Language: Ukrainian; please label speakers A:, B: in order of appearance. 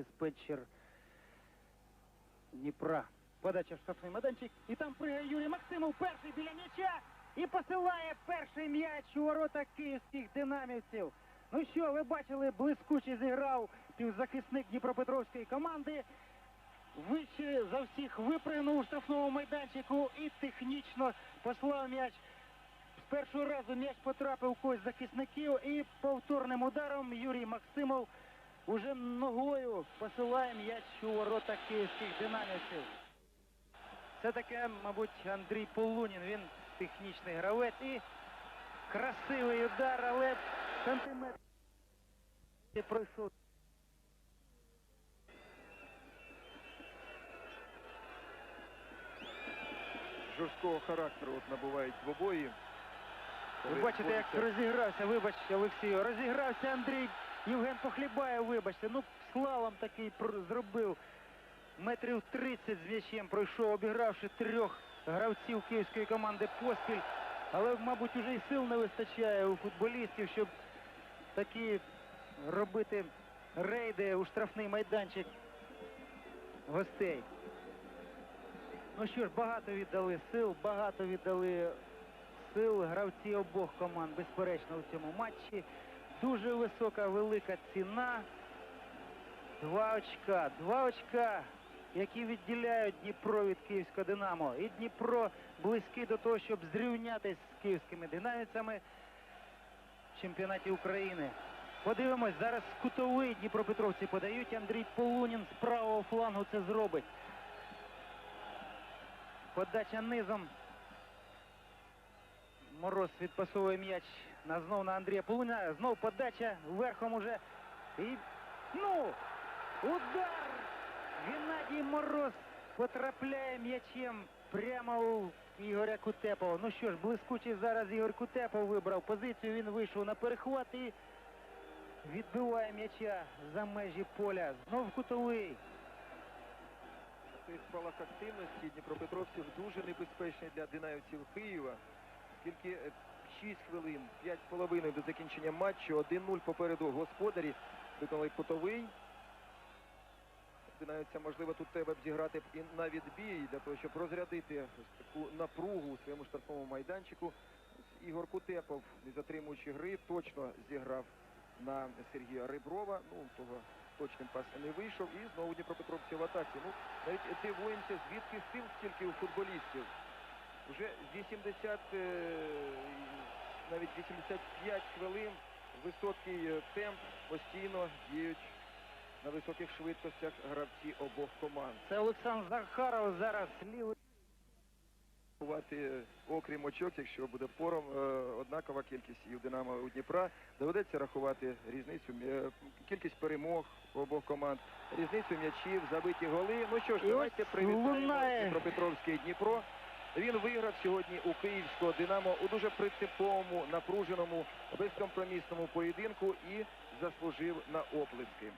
A: диспетчер Дніпра. Подача в штрафний майданчик. І там пригає Юрій Максимов, перший біля м'яча. І посилає перший м'яч у ворота київських динамівців. Ну що, ви бачили, блискуче зіграв півзахисник Дніпропетровської команди. Вище за всіх випригнув у штрафному майданчику і технічно послав м'яч. З першого разу м'яч потрапив у когось захисників і повторним ударом Юрій Максимов уже ногою посилає м'яч у ворота київських динамівців. Це таке, мабуть, Андрій Полунін. Він технічний гравець і красивий удар, але сантиметр пройшов.
B: жорсткого характеру от набувають двобої.
A: Ви бачите, як розігрався, вибачте, Олексію, розігрався Андрій Євген Похлібаєв, вибачте. Ну, слалом такий зробив. Метрів 30 з м'ячем пройшов, обігравши трьох гравців київської команди поспіль. Але, мабуть, уже і сил не вистачає у футболістів, щоб такі робити рейди у штрафний майданчик гостей. Ну що ж, багато віддали сил, багато віддали сил гравці обох команд, безперечно, у цьому матчі. Дуже висока, велика ціна. Два очка. Два очка, які відділяють Дніпро від Київського Динамо. І Дніпро близький до того, щоб зрівнятись з київськими динамівцями в чемпіонаті України. Подивимось, зараз кутовий Дніпропетровці подають. Андрій Полунін з правого флангу це зробить. Подача низом. Мороз відпасовує м'яч на знов на Андрія Полуня. Знов подача верхом уже. І ну! Удар! Геннадій Мороз потрапляє м'ячем прямо у Ігоря Кутепова. Ну що ж, блискучий зараз Ігор Кутепов вибрав позицію. Він вийшов на перехват і відбиває м'яча за межі поля. Знов кутовий.
B: Цей спалах активності Дніпропетровців дуже небезпечний для динамівців Києва, оскільки 6 хвилин, 5,5 до закінчення матчу, 1-0 попереду господарі, виконали кутовий. Динамівцям, можливо, тут треба б зіграти і на відбій, для того, щоб розрядити таку напругу у своєму штрафному майданчику. Ігор Кутепов, не затримуючи гри, точно зіграв на Сергія Риброва. Ну, того точним пас не вийшов. І знову Дніпропетровці в атаці. Ну, навіть дивуємося, звідки сил стільки у футболістів. Уже 80, е, навіть 85 хвилин високий е, темп постійно діють на високих швидкостях гравці обох команд.
A: Це Олександр Захаров зараз лівий.
B: Е, окрім очок, якщо буде пором, однакова кількість і у Динамо і у Дніпра. Доведеться рахувати різницю, кількість перемог обох команд, різницю м'ячів, забиті голи. Ну що ж, давайте привітаємо
A: лунає.
B: Дніпропетровський Дніпро. Він виграв сьогодні у київського Динамо у дуже принциповому, напруженому, безкомпромісному поєдинку і заслужив на оплески.